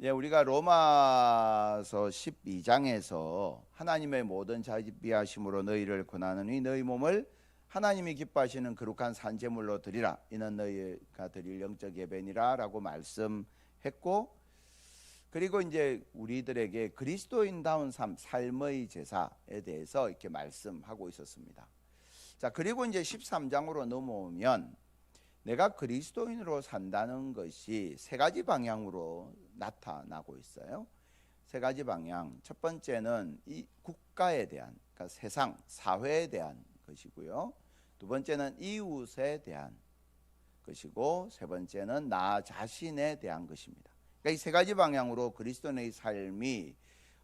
예, 우리가 로마서 12장에서 하나님의 모든 자비하심으로 너희를 권하느니 너희 몸을 하나님이 기뻐하시는 거룩한 산제물로 드리라 이는 너희가 드릴 영적 예배니라라고 말씀했고 그리고 이제 우리들에게 그리스도인다운 삶, 삶의 제사에 대해서 이렇게 말씀하고 있었습니다. 자, 그리고 이제 13장으로 넘어오면 내가 그리스도인으로 산다는 것이 세 가지 방향으로 나타나고 있어요. 세 가지 방향. 첫 번째는 이 국가에 대한, 그러니까 세상, 사회에 대한 것이고요. 두 번째는 이웃에 대한 것이고, 세 번째는 나 자신에 대한 것입니다. 그러니까 이 세 가지 방향으로 그리스도인의 삶이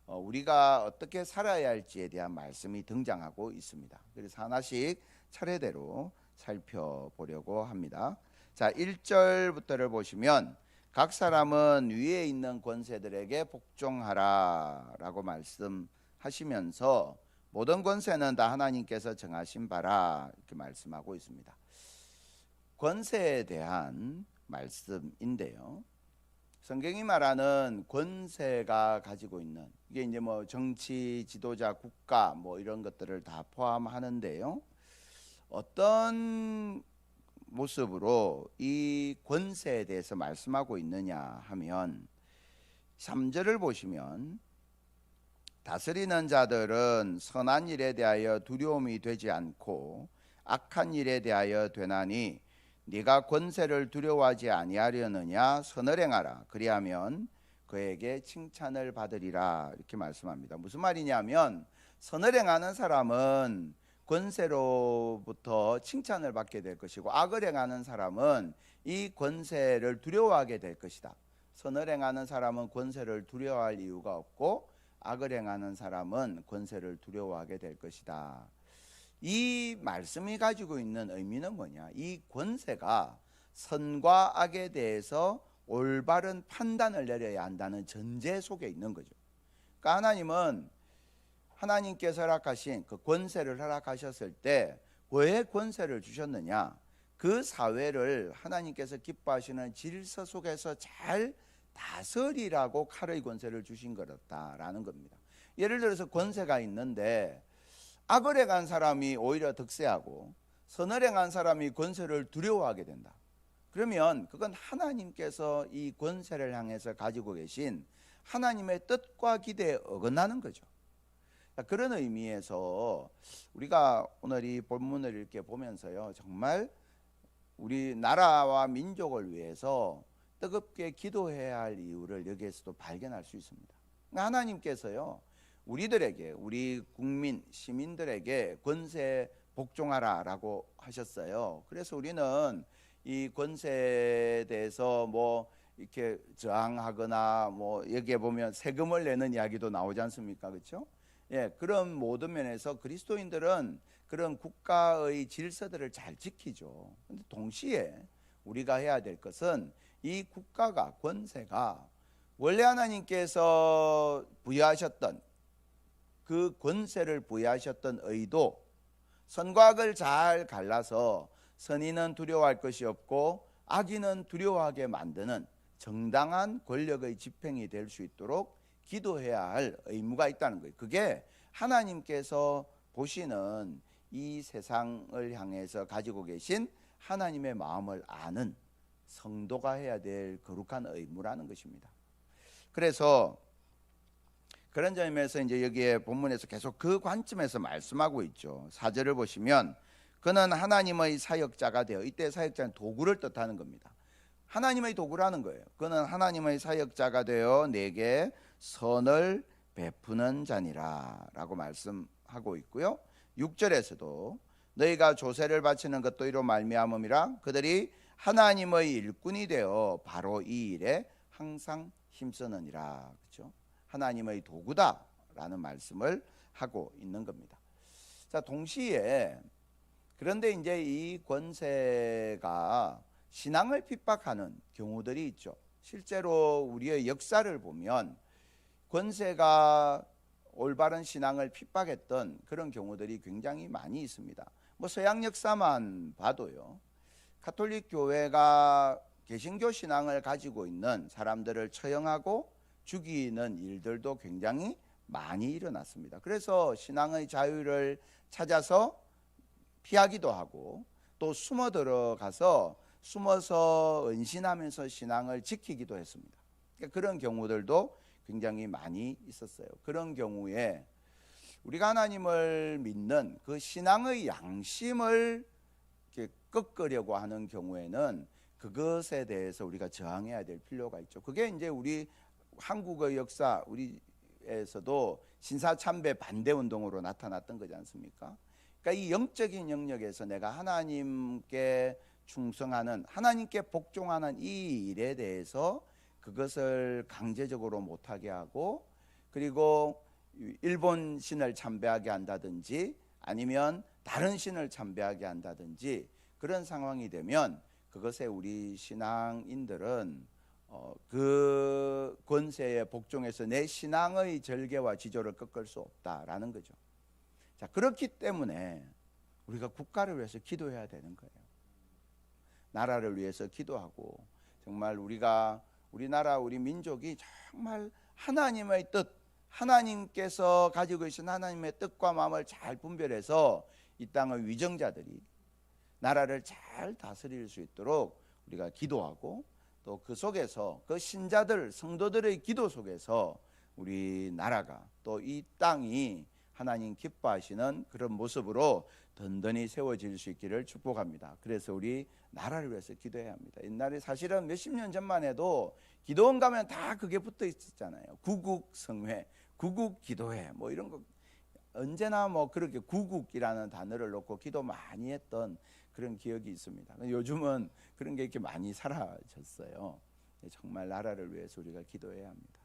어, 우리가 어떻게 살아야 할지에 대한 말씀이 등장하고 있습니다. 그래서 하나씩 차례대로 살펴보려고 합니다. 자, 1절부터를 보시면 각 사람은 위에 있는 권세들에게 복종하라라고 말씀하시면서 모든 권세는 다 하나님께서 정하신 바라 이렇게 말씀하고 있습니다. 권세에 대한 말씀인데요. 성경이 말하는 권세가 가지고 있는 이게 이제 뭐 정치 지도자 국가 뭐 이런 것들을 다 포함하는데요. 어떤 모습으로 이 권세에 대해서 말씀하고 있느냐 하면 3절을 보시면 다스리는 자들은 선한 일에 대하여 두려움이 되지 않고 악한 일에 대하여 되나니 네가 권세를 두려워하지 아니하려느냐? 선을 행하라. 그리하면 그에게 칭찬을 받으리라. 이렇게 말씀합니다. 무슨 말이냐면 선을 행하는 사람은 권세로부터 칭찬을 받게 될 것이고 악을 행하는 사람은 이 권세를 두려워하게 될 것이다. 선을 행하는 사람은 권세를 두려워할 이유가 없고 악을 행하는 사람은 권세를 두려워하게 될 것이다. 이 말씀이 가지고 있는 의미는 뭐냐? 이 권세가 선과 악에 대해서 올바른 판단을 내려야 한다는 전제 속에 있는 거죠. 그러니까 하나님은 하나님께서 허락하신 그 권세를 허락하셨을 때 왜 권세를 주셨느냐? 그 사회를 하나님께서 기뻐하시는 질서 속에서 잘 다스리라고 칼의 권세를 주신 거였다라는 겁니다. 예를 들어서 권세가 있는데 악을 행한 사람이 오히려 득세하고 선을 행한 사람이 권세를 두려워하게 된다. 그러면 그건 하나님께서 이 권세를 향해서 가지고 계신 하나님의 뜻과 기대에 어긋나는 거죠. 그런 의미에서 우리가 오늘 이 본문을 이렇게 보면서요, 정말 우리 나라와 민족을 위해서 뜨겁게 기도해야 할 이유를 여기에서도 발견할 수 있습니다. 그러니까 하나님께서요, 우리들에게, 우리 국민, 시민들에게 권세 복종하라라고 하셨어요. 그래서 우리는 이 권세에 대해서 뭐 이렇게 저항하거나 뭐 여기에 보면 세금을 내는 이야기도 나오지 않습니까? 그렇죠? 예, 그런 모든 면에서 그리스도인들은 그런 국가의 질서들을 잘 지키죠. 근데 동시에 우리가 해야 될 것은 이 국가가 권세가 원래 하나님께서 부여하셨던 그 권세를 부여하셨던 의도 선과 악을 잘 갈라서 선인은 두려워할 것이 없고 악인은 두려워하게 만드는 정당한 권력의 집행이 될 수 있도록 기도해야 할 의무가 있다는 거예요. 그게 하나님께서 보시는 이 세상을 향해서 가지고 계신 하나님의 마음을 아는 성도가 해야 될 거룩한 의무라는 것입니다. 그래서 그런 점에서 이제 여기에 본문에서 계속 그 관점에서 말씀하고 있죠. 사절을 보시면 그는 하나님의 사역자가 되어 이때 사역자는 도구를 뜻하는 겁니다. 하나님의 도구라는 거예요. 그는 하나님의 사역자가 되어 내게 선을 베푸는 자니라라고 말씀하고 있고요. 6절에서도 너희가 조세를 바치는 것도 이로 말미암음이라 그들이 하나님의 일꾼이 되어 바로 이 일에 항상 힘쓰느니라. 그렇죠? 하나님의 도구다라는 말씀을 하고 있는 겁니다. 자, 동시에 그런데 이제 이 권세가 신앙을 핍박하는 경우들이 있죠. 실제로 우리의 역사를 보면 권세가 올바른 신앙을 핍박했던 그런 경우들이 굉장히 많이 있습니다. 뭐 서양 역사만 봐도요. 가톨릭 교회가 개신교 신앙을 가지고 있는 사람들을 처형하고 죽이는 일들도 굉장히 많이 일어났습니다. 그래서 신앙의 자유를 찾아서 피하기도 하고 또 숨어 들어가서 숨어서 은신하면서 신앙을 지키기도 했습니다. 그러니까 그런 경우들도 굉장히 많이 있었어요. 그런 경우에 우리가 하나님을 믿는 그 신앙의 양심을 꺾으려고 하는 경우에는 그것에 대해서 우리가 저항해야 될 필요가 있죠. 그게 이제 우리 한국의 역사 우리에서도 신사참배 반대 운동으로 나타났던 거지 않습니까? 그러니까 이 영적인 영역에서 내가 하나님께 충성하는 하나님께 복종하는 이 일에 대해서 그것을 강제적으로 못하게 하고 그리고 일본 신을 참배하게 한다든지 아니면 다른 신을 참배하게 한다든지 그런 상황이 되면 그것에 우리 신앙인들은 어, 그 권세에 복종해서 내 신앙의 절개와 지조를 꺾을 수 없다라는 거죠. 자 그렇기 때문에 우리가 국가를 위해서 기도해야 되는 거예요. 나라를 위해서 기도하고 정말 우리가 우리나라 우리 민족이 정말 하나님의 뜻 하나님께서 가지고 계신 하나님의 뜻과 마음을 잘 분별해서 이 땅의 위정자들이 나라를 잘 다스릴 수 있도록 우리가 기도하고 또 그 속에서 그 신자들 성도들의 기도 속에서 우리 나라가 또 이 땅이 하나님 기뻐하시는 그런 모습으로 든든히 세워질 수 있기를 축복합니다. 그래서 우리 나라를 위해서 기도해야 합니다. 옛날에 사실은 몇십 년 전만 해도 기도원 가면 다 그게 붙어 있었잖아요. 구국 성회, 구국 기도회 뭐 이런 거 언제나 뭐 그렇게 구국이라는 단어를 놓고 기도 많이 했던 그런 기억이 있습니다. 요즘은 그런 게 이렇게 많이 사라졌어요. 정말 나라를 위해서 우리가 기도해야 합니다.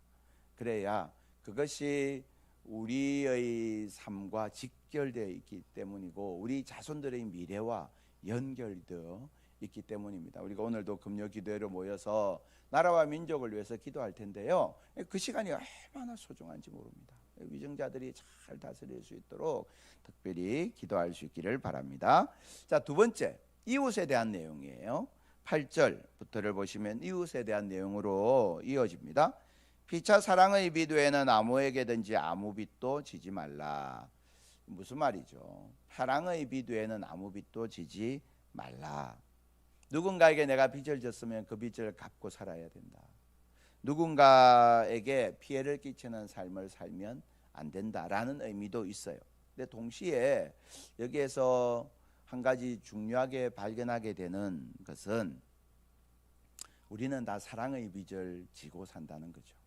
그래야 그것이 우리의 삶과 직결되어 있기 때문이고 우리 자손들의 미래와 연결되어 있기 때문입니다. 우리가 오늘도 금요 기도회로 모여서 나라와 민족을 위해서 기도할 텐데요. 그 시간이 얼마나 소중한지 모릅니다. 위정자들이 잘 다스릴 수 있도록 특별히 기도할 수 있기를 바랍니다. 자, 두 번째, 이웃에 대한 내용이에요. 8절부터를 보시면 이웃에 대한 내용으로 이어집니다. 피차 사랑의 비두에는 아무에게든지 아무 빚도 지지 말라. 무슨 말이죠? 사랑의 비두에는 아무 빚도 지지 말라. 누군가에게 내가 빚을 졌으면 그 빚을 갚고 살아야 된다. 누군가에게 피해를 끼치는 삶을 살면 안 된다라는 의미도 있어요. 근데 동시에 여기에서 한 가지 중요하게 발견하게 되는 것은 우리는 다 사랑의 빚을 지고 산다는 거죠.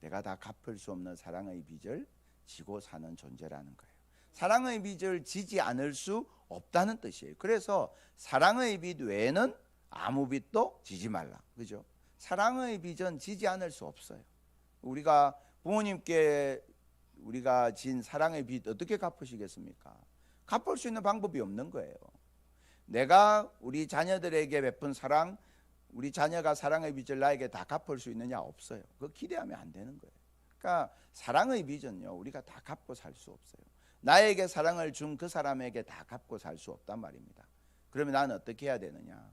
내가 다 갚을 수 없는 사랑의 빚을 지고 사는 존재라는 거예요. 사랑의 빚을 지지 않을 수 없다는 뜻이에요. 그래서 사랑의 빚 외에는 아무 빚도 지지 말라. 그죠? 사랑의 빚은 지지 않을 수 없어요. 우리가 부모님께 우리가 진 사랑의 빚 어떻게 갚으시겠습니까? 갚을 수 있는 방법이 없는 거예요. 내가 우리 자녀들에게 베푼 사랑, 우리 자녀가 사랑의 빚을 나에게 다 갚을 수 있느냐 없어요. 그 기대하면 안 되는 거예요. 그러니까 사랑의 빚은요 우리가 다 갚고 살 수 없어요. 나에게 사랑을 준 그 사람에게 다 갚고 살 수 없단 말입니다. 그러면 나는 어떻게 해야 되느냐?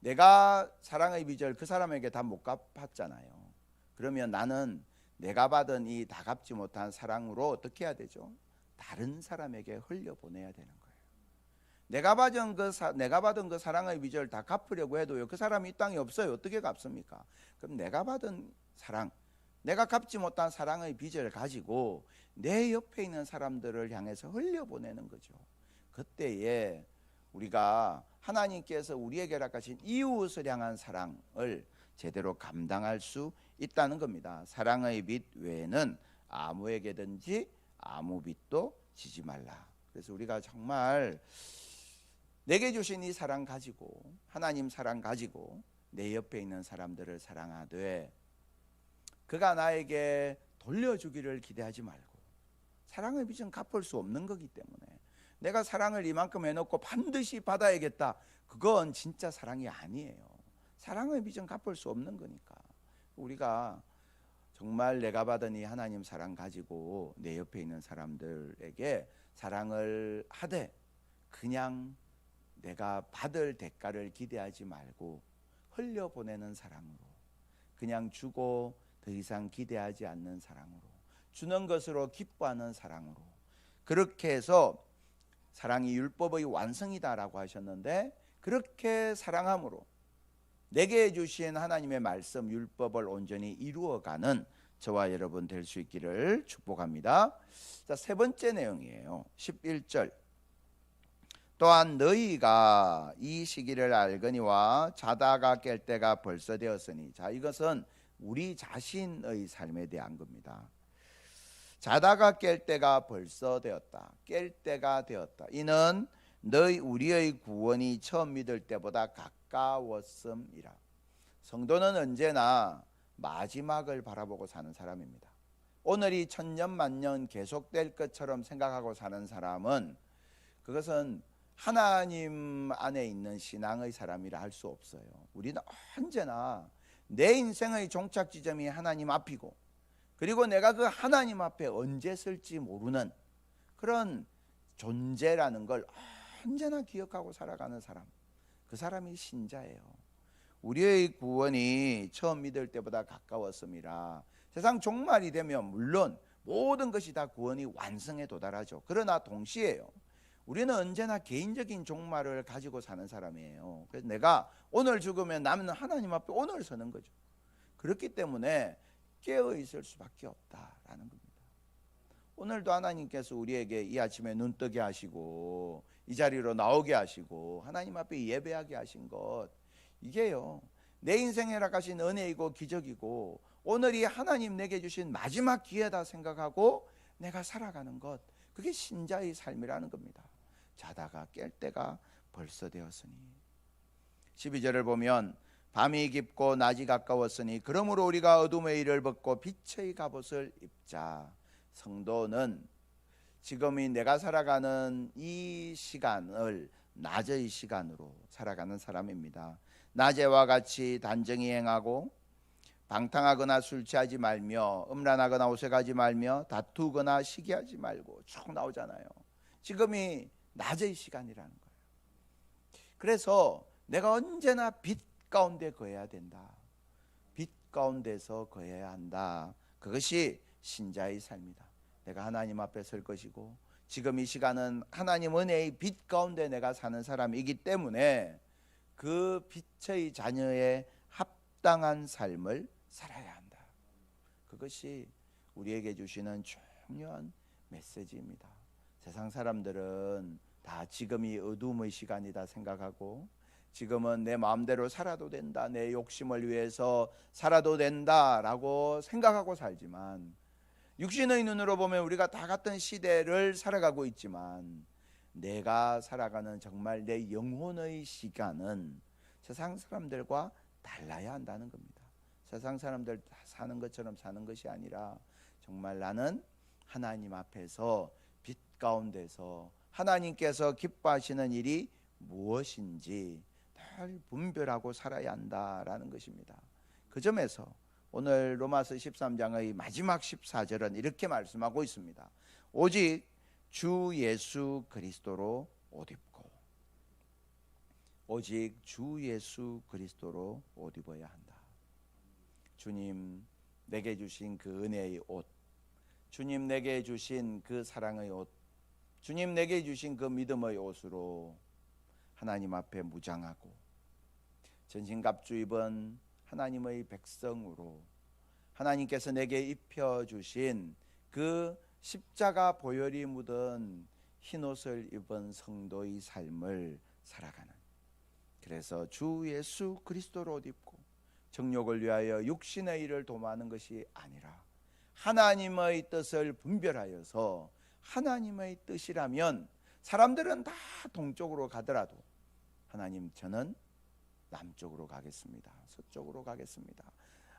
내가 사랑의 빚을 그 사람에게 다 못 갚았잖아요. 그러면 나는 내가 받은 이 다 갚지 못한 사랑으로 어떻게 해야 되죠? 다른 사람에게 흘려 보내야 되는 거예요. 내가 받은 그 사, 내가 받은 그 사랑의 빚을 다 갚으려고 해도요. 그 사람이 이 땅에 없어요. 어떻게 갚습니까? 그럼 내가 받은 사랑, 내가 갚지 못한 사랑의 빚을 가지고 내 옆에 있는 사람들을 향해서 흘려 보내는 거죠. 그때에 우리가 하나님께서 우리에게 허락하신 이웃을 향한 사랑을 제대로 감당할 수 있다는 겁니다. 사랑의 빚 외에는 아무에게든지 아무 빚도 지지 말라. 그래서 우리가 정말 내게 주신 이 사랑 가지고 하나님 사랑 가지고 내 옆에 있는 사람들을 사랑하되 그가 나에게 돌려주기를 기대하지 말고 사랑의 빚은 갚을 수 없는 거기 때문에 내가 사랑을 이만큼 해놓고 반드시 받아야겠다. 그건 진짜 사랑이 아니에요. 사랑의 빚은 갚을 수 없는 거니까. 우리가 정말 내가 받은 이 하나님 사랑 가지고 내 옆에 있는 사람들에게 사랑을 하되 그냥 내가 받을 대가를 기대하지 말고 흘려보내는 사랑으로 그냥 주고 더 이상 기대하지 않는 사랑으로 주는 것으로 기뻐하는 사랑으로 그렇게 해서 사랑이 율법의 완성이다라고 하셨는데 그렇게 사랑함으로 내게 주신 하나님의 말씀 율법을 온전히 이루어가는 저와 여러분 될 수 있기를 축복합니다. 자, 세 번째 내용이에요. 11절. 또한 너희가 이 시기를 알거니와 자다가 깰 때가 벌써 되었으니 자 이것은 우리 자신의 삶에 대한 겁니다. 자다가 깰 때가 벌써 되었다. 깰 때가 되었다. 이는 너희 우리의 구원이 처음 믿을 때보다 가까웠음이라. 성도는 언제나 마지막을 바라보고 사는 사람입니다. 오늘이 천년 만년 계속될 것처럼 생각하고 사는 사람은 그것은 하나님 안에 있는 신앙의 사람이라 할 수 없어요. 우리는 언제나 내 인생의 종착 지점이 하나님 앞이고 그리고 내가 그 하나님 앞에 언제 쓸지 모르는 그런 존재라는 걸 언제나 기억하고 살아가는 사람. 그 사람이 신자예요. 우리의 구원이 처음 믿을 때보다 가까웠음이라 세상 종말이 되면 물론 모든 것이 다 구원이 완성에 도달하죠. 그러나 동시에요. 우리는 언제나 개인적인 종말을 가지고 사는 사람이에요. 그래서 내가 오늘 죽으면 남은 하나님 앞에 오늘 서는 거죠. 그렇기 때문에 깨어 있을 수밖에 없다라는 겁니다. 오늘도 하나님께서 우리에게 이 아침에 눈 뜨게 하시고 이 자리로 나오게 하시고 하나님 앞에 예배하게 하신 것 이게요. 내 인생에 나가신 은혜이고 기적이고 오늘이 하나님 내게 주신 마지막 기회다 생각하고 내가 살아가는 것 그게 신자의 삶이라는 겁니다. 자다가 깰 때가 벌써 되었으니 12절을 보면 밤이 깊고 낮이 가까웠으니 그러므로 우리가 어둠의 일을 벗고 빛의 갑옷을 입자 성도는 지금이 내가 살아가는 이 시간을 낮의 시간으로 살아가는 사람입니다. 낮에와 같이 단정히 행하고 방탕하거나 술 취하지 말며 음란하거나 오색하지 말며 다투거나 시기하지 말고 쭉 나오잖아요. 지금이 낮의 시간이라는 거예요. 그래서 내가 언제나 빛 가운데 거해야 된다. 빛 가운데서 거해야 한다. 그것이 신자의 삶이다. 내가 하나님 앞에 설 것이고 지금 이 시간은 하나님 은혜의 빛 가운데 내가 사는 사람이기 때문에 그 빛의 자녀의 합당한 삶을 살아야 한다. 그것이 우리에게 주시는 중요한 메시지입니다. 세상 사람들은 다 지금이 어둠의 시간이다 생각하고 지금은 내 마음대로 살아도 된다. 내 욕심을 위해서 살아도 된다라고 생각하고 살지만 육신의 눈으로 보면 우리가 다 같은 시대를 살아가고 있지만 내가 살아가는 정말 내 영혼의 시간은 세상 사람들과 달라야 한다는 겁니다. 세상 사람들 다 사는 것처럼 사는 것이 아니라 정말 나는 하나님 앞에서 빛 가운데서 하나님께서 기뻐하시는 일이 무엇인지 잘 분별하고 살아야 한다라는 것입니다. 그 점에서 오늘 로마서 13장의 마지막 14절은 이렇게 말씀하고 있습니다. 오직 주 예수 그리스도로 옷 입고 오직 주 예수 그리스도로 옷 입어야 한다. 주님 내게 주신 그 은혜의 옷, 주님 내게 주신 그 사랑의 옷, 주님 내게 주신 그 믿음의 옷으로 하나님 앞에 무장하고 전신갑주 입은 하나님의 백성으로 하나님께서 내게 입혀 주신 그 십자가 보혈이 묻은 흰 옷을 입은 성도의 삶을 살아가는. 그래서 주 예수 그리스도로 옷 입고 정욕을 위하여 육신의 일을 도모하는 것이 아니라 하나님의 뜻을 분별하여서 하나님의 뜻이라면 사람들은 다 동쪽으로 가더라도 하나님 저는 남쪽으로 가겠습니다. 서쪽으로 가겠습니다.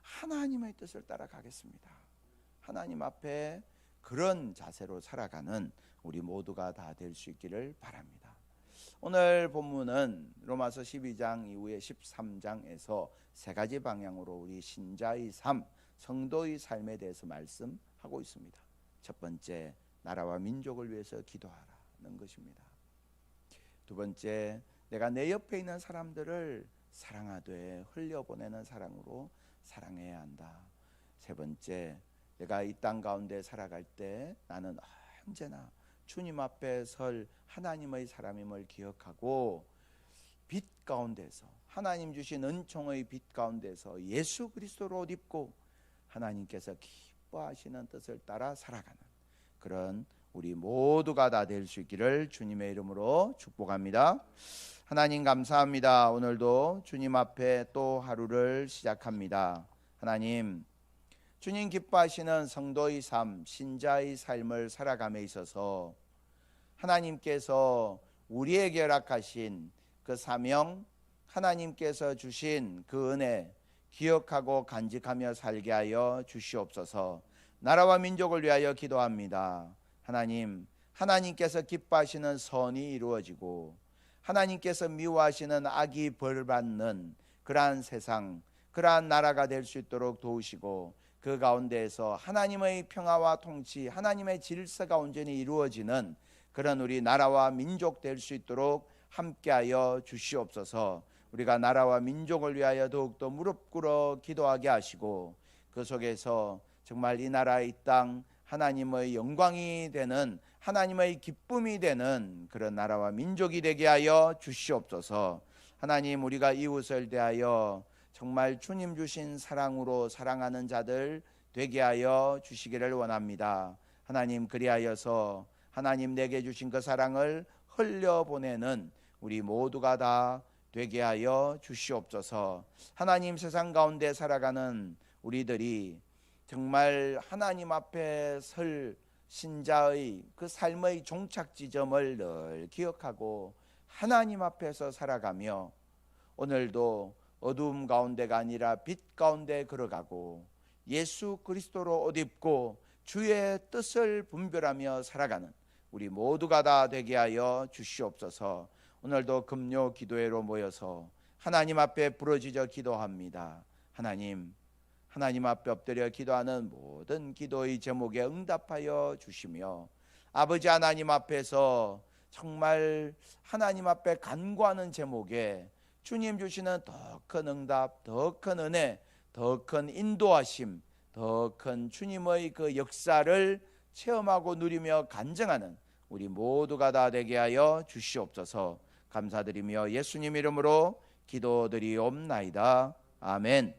하나님의 뜻을 따라 가겠습니다. 하나님 앞에 그런 자세로 살아가는 우리 모두가 다 될 수 있기를 바랍니다. 오늘 본문은 로마서 12장 이후에 13장에서 세 가지 방향으로 우리 신자의 삶, 성도의 삶에 대해서 말씀하고 있습니다. 첫 번째, 나라와 민족을 위해서 기도하라는 것입니다. 두 번째, 내가 내 옆에 있는 사람들을 사랑하되 흘려보내는 사랑으로 사랑해야 한다. 세 번째, 내가 이 땅 가운데 살아갈 때 나는 언제나 주님 앞에 설 하나님의 사람임을 기억하고 빛 가운데서 하나님 주신 은총의 빛 가운데서 예수 그리스도로 옷 입고 하나님께서 기뻐하시는 뜻을 따라 살아가는 그런 우리 모두가 다 될 수 있기를 주님의 이름으로 축복합니다. 하나님 감사합니다. 오늘도 주님 앞에 또 하루를 시작합니다. 하나님 주님 기뻐하시는 성도의 삶, 신자의 삶을 살아감에 있어서 하나님께서 우리에게 허락하신 그 사명, 하나님께서 주신 그 은혜 기억하고 간직하며 살게 하여 주시옵소서. 나라와 민족을 위하여 기도합니다. 하나님, 하나님께서 기뻐하시는 선이 이루어지고 하나님께서 미워하시는 악이 벌받는 그러한 세상, 그러한 나라가 될 수 있도록 도우시고 그 가운데에서 하나님의 평화와 통치, 하나님의 질서가 온전히 이루어지는 그런 우리 나라와 민족 될 수 있도록 함께하여 주시옵소서. 우리가 나라와 민족을 위하여 더욱더 무릎 꿇어 기도하게 하시고 그 속에서 정말 이 나라 이땅 하나님의 영광이 되는 하나님의 기쁨이 되는 그런 나라와 민족이 되게 하여 주시옵소서. 하나님 우리가 이웃을 대하여 정말 주님 주신 사랑으로 사랑하는 자들 되게 하여 주시기를 원합니다. 하나님 그리하여서 하나님 내게 주신 그 사랑을 흘려 보내는 우리 모두가 다 되게 하여 주시옵소서. 하나님 세상 가운데 살아가는 우리들이 정말 하나님 앞에 설 신자의 그 삶의 종착 지점을 늘 기억하고 하나님 앞에서 살아가며 오늘도 어두움 가운데가 아니라 빛 가운데 걸어가고 예수 그리스도로 옷 입고 주의 뜻을 분별하며 살아가는 우리 모두가 다 되게 하여 주시옵소서. 오늘도 금요 기도회로 모여서 하나님 앞에 부러지져 기도합니다. 하나님, 하나님 앞에 엎드려 기도하는 모든 기도의 제목에 응답하여 주시며 아버지 하나님 앞에서 정말 하나님 앞에 간구하는 제목에 주님 주시는 더 큰 응답, 더 큰 은혜, 더 큰 인도하심, 더 큰 주님의 그 역사를 체험하고 누리며 간증하는 우리 모두가 다 되게 하여 주시옵소서 감사드리며 예수님 이름으로 기도드리옵나이다. 아멘.